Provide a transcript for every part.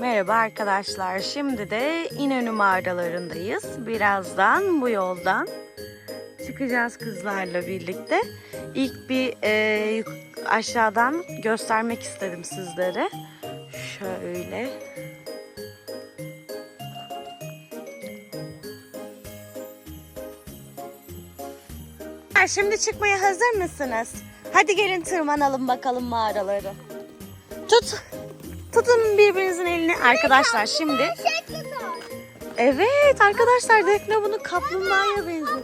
Merhaba arkadaşlar. Şimdi de İnönü mağaralarındayız. Birazdan bu yoldan çıkacağız kızlarla birlikte. İlk bir e, aşağıdan göstermek istedim sizlere. Şöyle. Şimdi çıkmaya hazır mısınız? Hadi gelin tırmanalım bakalım mağaraları. Tut. Tutun birbirinizin elini. Arkadaşlar şimdi. Evet arkadaşlar Defne bunu kaplumbağaya benziyor.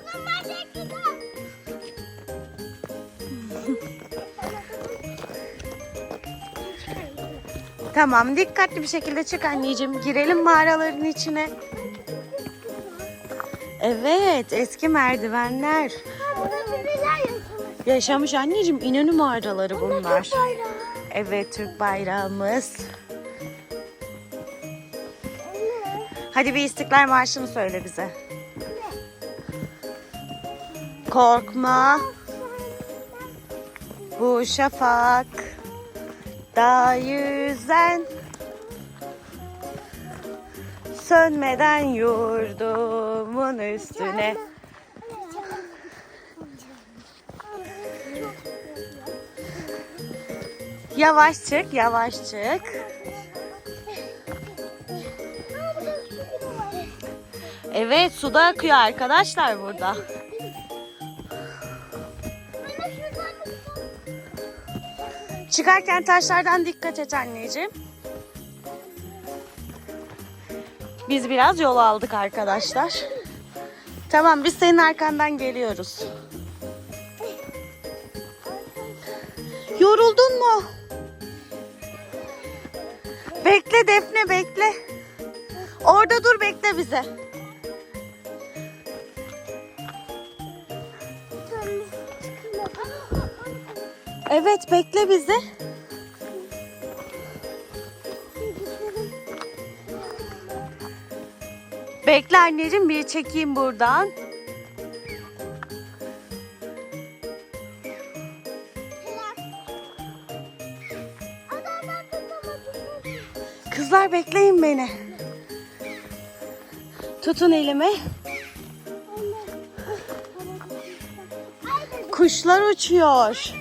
Tamam dikkatli bir şekilde çık anneciğim. Girelim mağaraların içine. Evet eski merdivenler. Yaşamış anneciğim İnönü mağaraları bunlar. Evet Türk bayrağımız. Hadi bir İstiklal Marşı'nı söyle bize. Korkma bu şafak da yüzen sönmeden yurdumun üstüne. Yavaş çık, yavaş çık. Evet, suda akıyor arkadaşlar burada. Çıkarken taşlardan dikkat et anneciğim. Biz biraz yol aldık arkadaşlar. Tamam, biz senin arkandan geliyoruz. Yoruldun mu? Bekle Defne bekle. Orada dur bekle bize. Evet bekle bizi. Bekle anneciğim bir çekeyim buradan. Bekleyin beni. Tutun elimi. Kuşlar uçuyor.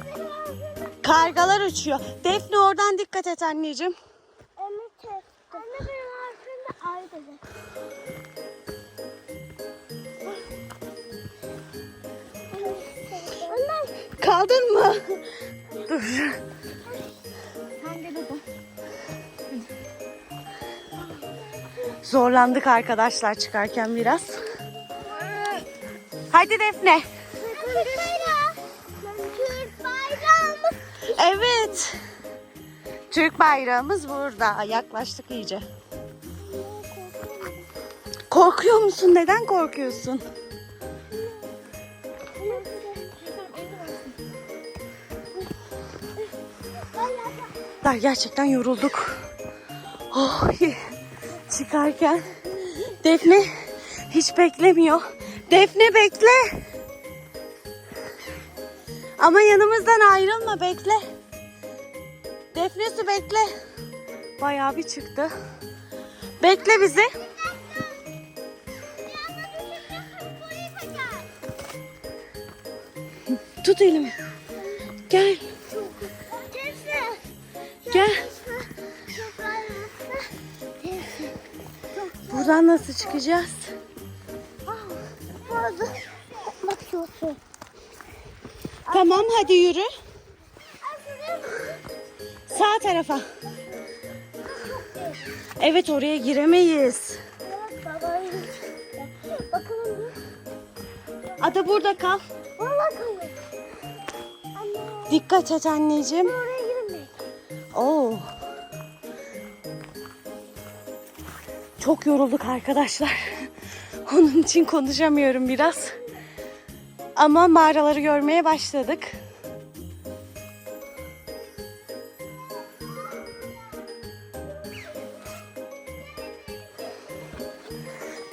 Kargalar uçuyor. Defne oradan dikkat et anneciğim. Kaldın mı? Dur. Zorlandık arkadaşlar çıkarken biraz. Hadi Defne. Türk bayrağı. Türk bayrağımız. Evet. Türk bayrağımız burada. Yaklaştık iyice. Korkuyor musun? Neden korkuyorsun? Dar gerçekten yorulduk. Oh, ye- çıkarken Defne hiç beklemiyor. Defne bekle. Ama yanımızdan ayrılma bekle. Defne su bekle. Bayağı bir çıktı. Bekle bizi. Tut elimi. Gel. Gel. Buradan nasıl çıkacağız? Bakıyorsun. Tamam hadi yürü. Sağ tarafa. Evet oraya giremeyiz. Ada burada kal. Dikkat et anneciğim. Oo. Çok yorulduk arkadaşlar. Onun için konuşamıyorum biraz. Ama mağaraları görmeye başladık.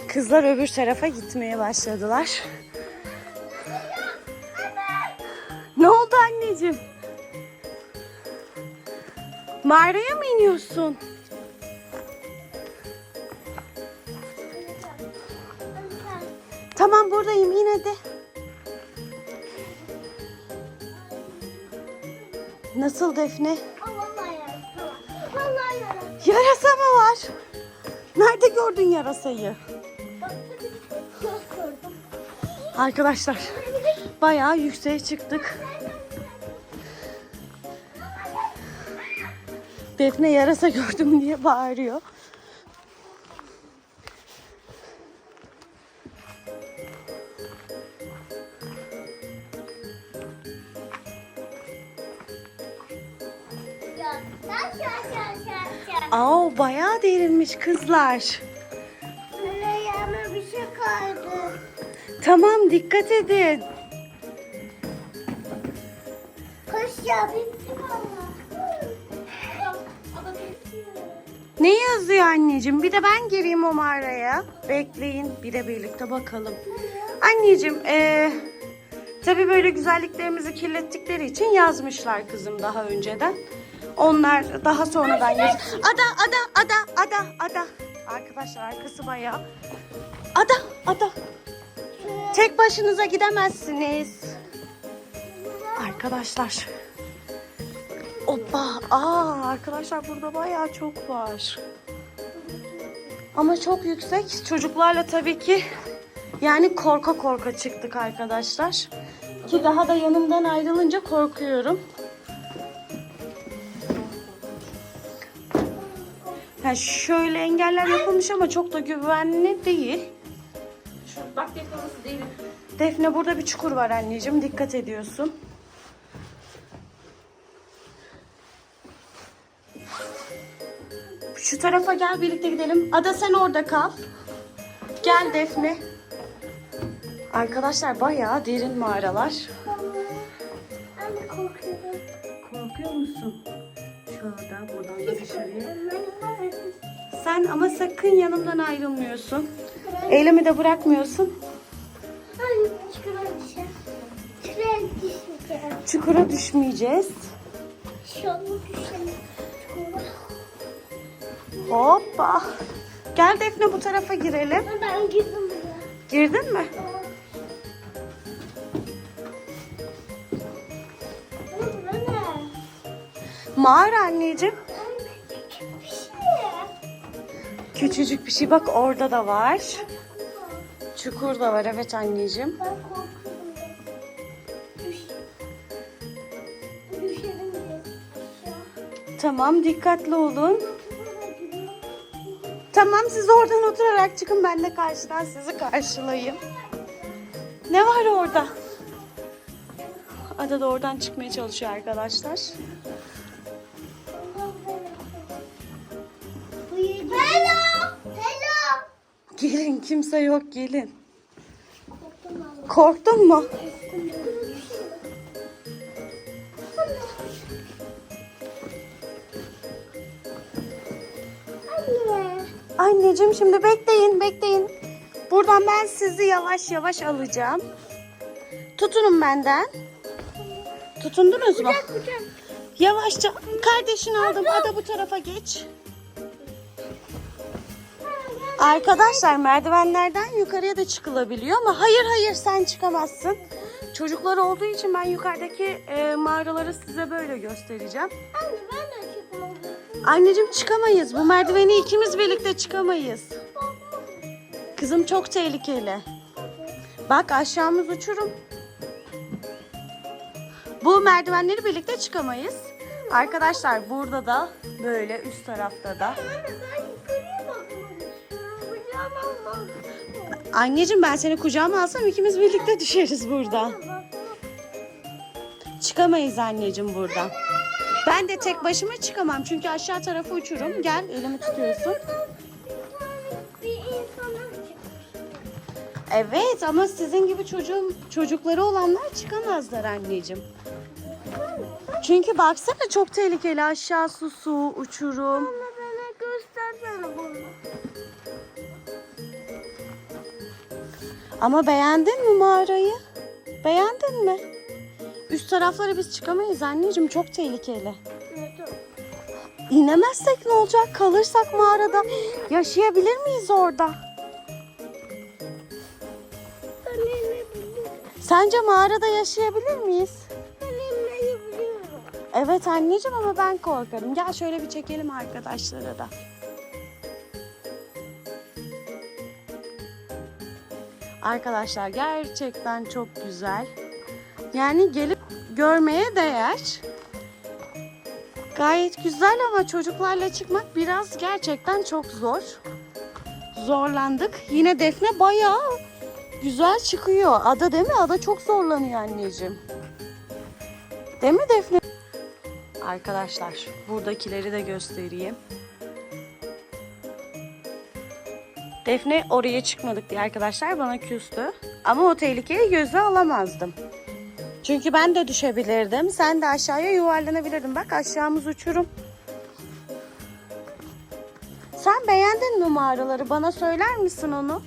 Kızlar öbür tarafa gitmeye başladılar. Ne oldu anneciğim? Mağaraya mı iniyorsun? Nasıl Defne? Yarasa var. Vallahi yarasa. Yarasa mı var? Nerede gördün yarasayı? Arkadaşlar bayağı yükseğe çıktık. Defne yarasa gördüm diye bağırıyor. Aa bayağı derinmiş kızlar. Böyle yanına bir şey kaydı. Tamam dikkat edin. Koş ya bitti. Ama. Ne yazıyor anneciğim? Bir de ben gireyim o mağaraya. Bekleyin bir de birlikte bakalım. Anneciğim eee tabii böyle güzelliklerimizi kirlettikleri için yazmışlar kızım daha önceden. Onlar daha sonradan yaz. Ada ada ada ada ada. Arkadaşlar arkası bayağı. Ada ada. Tek başınıza gidemezsiniz. Arkadaşlar. Hoppa. Aa arkadaşlar burada bayağı çok var. Ama çok yüksek. Çocuklarla tabii ki yani korka korka çıktık arkadaşlar. Ki daha da yanımdan ayrılınca korkuyorum. Ha şöyle engeller yapılmış ama çok da güvenli değil. Şu bak orası değil. Defne burada bir çukur var anneciğim. Dikkat ediyorsun. Şu tarafa gel birlikte gidelim. Ada sen orada kal. Gel Defne. Arkadaşlar bayağı derin mağaralar. Anne korkuyorum. Korkuyor musun? Şurada buradan da dışarıya. Sen ama sakın yanımdan ayrılmıyorsun. Elimi de bırakmıyorsun. Anne çıkıra düşer. Şuraya düşmeyeceğim. Çukura düşmeyeceğiz. Çukura. Hoppa. Gel Defne bu tarafa girelim. Ben girdim buraya. Girdin mi? Mağara anneciğim. Küçücük bir şey bak orada da var. Çukur da var evet anneciğim. Ben korkuyorum. Düş. Düşerim. Aşağı. Tamam dikkatli olun. Tamam siz oradan oturarak çıkın ben de karşıdan sizi karşılayayım. Ne var orada? Ada da oradan çıkmaya çalışıyor arkadaşlar. Gelin kimse yok gelin. Korktun mu? Anne. Anneciğim şimdi bekleyin bekleyin. Buradan ben sizi yavaş yavaş alacağım. Tutunun benden. Tutundunuz mu? Yavaşça kardeşini aldım. Ada bu tarafa geç. Arkadaşlar merdivenlerden yukarıya da çıkılabiliyor ama hayır hayır sen çıkamazsın. Çocuklar olduğu için ben yukarıdaki e, mağaraları size böyle göstereceğim. Anne ben de çıkmadım. Anneciğim çıkamayız. Bu merdiveni ikimiz birlikte çıkamayız. Kızım çok tehlikeli. Bak aşağımız uçurum. Bu merdivenleri birlikte çıkamayız. Arkadaşlar burada da böyle üst tarafta da. Anne ben yukarıya Anneciğim ben seni kucağıma alsam ikimiz birlikte düşeriz burada. Çıkamayız anneciğim buradan. Ben de tek başıma çıkamam çünkü aşağı tarafı uçurum. Gel elimi tutuyorsun. Evet ama sizin gibi çocuğum çocukları olanlar çıkamazlar anneciğim. Çünkü baksana çok tehlikeli aşağı su su uçurum. Ama beğendin mi mağarayı? Beğendin mi? Üst taraflara biz çıkamayız anneciğim çok tehlikeli. İnemezsek ne olacak? Kalırsak mağarada yaşayabilir miyiz orada? Sence mağarada yaşayabilir miyiz? Evet anneciğim ama ben korkarım. Gel şöyle bir çekelim arkadaşlara da. Arkadaşlar gerçekten çok güzel. Yani gelip görmeye değer. Gayet güzel ama çocuklarla çıkmak biraz gerçekten çok zor. Zorlandık. Yine Defne bayağı güzel çıkıyor. Ada değil mi? Ada çok zorlanıyor anneciğim. Değil mi Defne? Arkadaşlar buradakileri de göstereyim. Defne oraya çıkmadık diye arkadaşlar bana küstü. Ama o tehlikeyi göze alamazdım. Çünkü ben de düşebilirdim. Sen de aşağıya yuvarlanabilirdin. Bak aşağımız uçurum. Sen beğendin mi mağaraları? Bana söyler misin onu?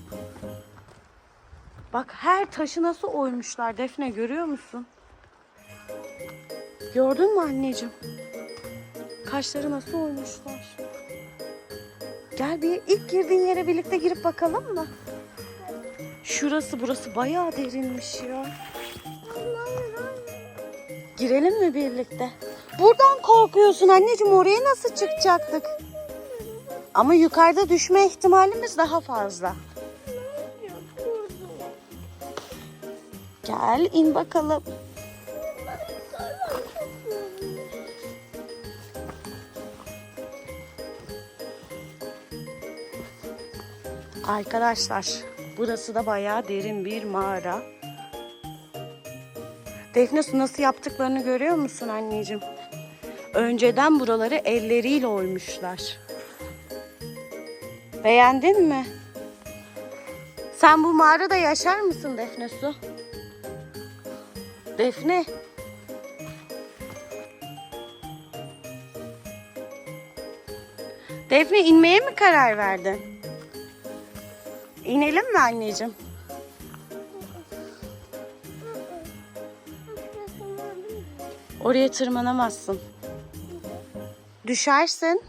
Bak her taşı nasıl oymuşlar Defne görüyor musun? Gördün mü anneciğim? Kaşları nasıl oymuşlar? Gel bir ilk girdiğin yere birlikte girip bakalım mı? Şurası burası bayağı derinmiş ya. Girelim mi birlikte? Buradan korkuyorsun anneciğim oraya nasıl çıkacaktık? Ama yukarıda düşme ihtimalimiz daha fazla. Gel in bakalım. Arkadaşlar burası da bayağı derin bir mağara. Defne su nasıl yaptıklarını görüyor musun anneciğim? Önceden buraları elleriyle oymuşlar. Beğendin mi? Sen bu mağarada yaşar mısın Defne Su? Defne. Defne inmeye mi karar verdin? İnelim mi anneciğim? Oraya tırmanamazsın. Düşersin.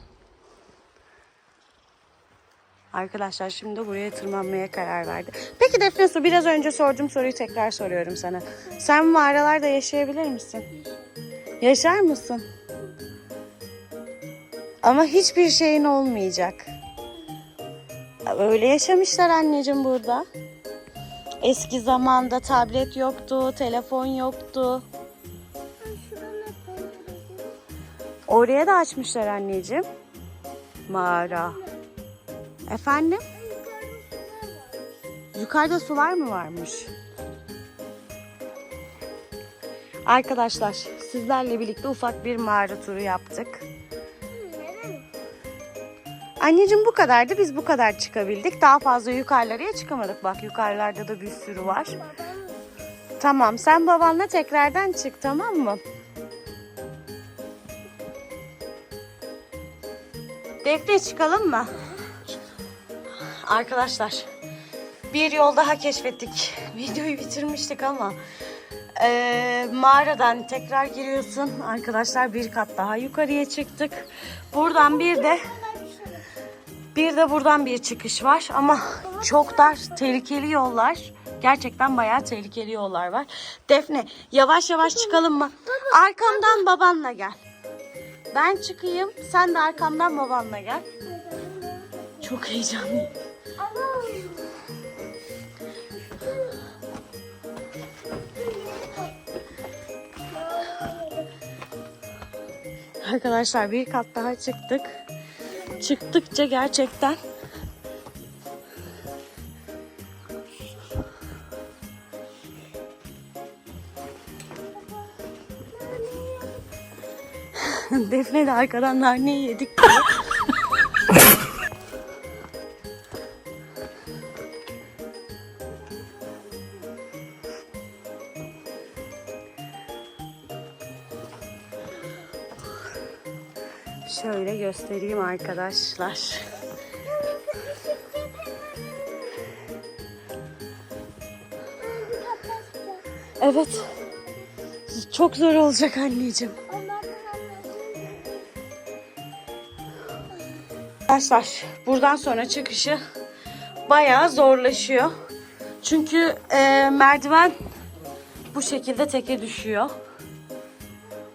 Arkadaşlar şimdi buraya tırmanmaya karar verdi. Peki Defne Su biraz önce sorduğum soruyu tekrar soruyorum sana. Sen mağaralarda yaşayabilir misin? Yaşar mısın? Ama hiçbir şeyin olmayacak. Öyle yaşamışlar anneciğim burada. Eski zamanda tablet yoktu, telefon yoktu. Oraya da açmışlar anneciğim. Mağara. Efendim? Yukarıda sular mı varmış? Arkadaşlar sizlerle birlikte ufak bir mağara turu yaptık. Anneciğim bu kadardı. Biz bu kadar çıkabildik. Daha fazla yukarılara çıkamadık. Bak yukarılarda da bir sürü var. Tamam sen babanla tekrardan çık tamam mı? Defne çıkalım mı? Arkadaşlar bir yol daha keşfettik. Videoyu bitirmiştik ama eee, mağaradan tekrar giriyorsun. Arkadaşlar bir kat daha yukarıya çıktık. Buradan bir de bir de buradan bir çıkış var ama çok dar, tehlikeli yollar. Gerçekten bayağı tehlikeli yollar var. Defne yavaş yavaş çıkalım mı? Arkamdan babanla gel. Ben çıkayım, sen de arkamdan babanla gel. Çok heyecanlıyım. Arkadaşlar bir kat daha çıktık. Çıktıkça gerçekten Defne de arkadan naneyi yedik Şöyle göstereyim arkadaşlar. Evet. Çok zor olacak anneciğim. Arkadaşlar buradan sonra çıkışı bayağı zorlaşıyor. Çünkü e, merdiven bu şekilde teke düşüyor.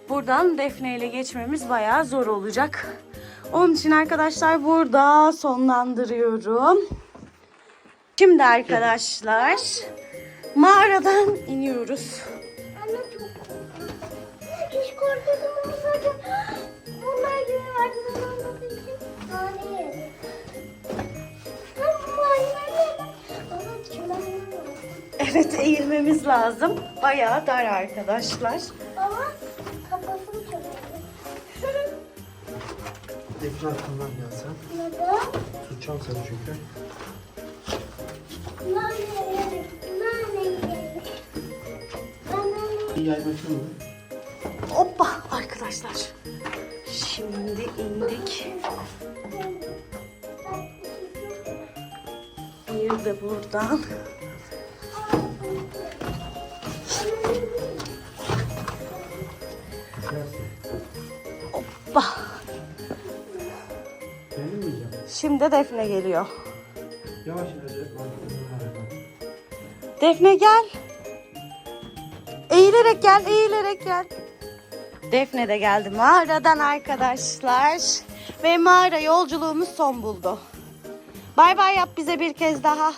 Buradan Defne ile geçmemiz bayağı zor olacak. Onun için arkadaşlar burada sonlandırıyorum. Şimdi arkadaşlar mağaradan iniyoruz. Anne çok. Hiç korkmadım olsaydı. Bunlar gibi için var. Evet eğilmemiz lazım. Bayağı dar arkadaşlar. Defne arkamdan gelsen. Neden? Tutacağım seni çünkü. Yay bakayım mı? Hoppa arkadaşlar. Şimdi indik. Bir de buradan. Hoppa. Şimdi Defne geliyor. Yavaş. Defne gel. Eğilerek gel, eğilerek gel. Defne de geldi mağaradan arkadaşlar. Ve mağara yolculuğumuz son buldu. Bay bay yap bize bir kez daha.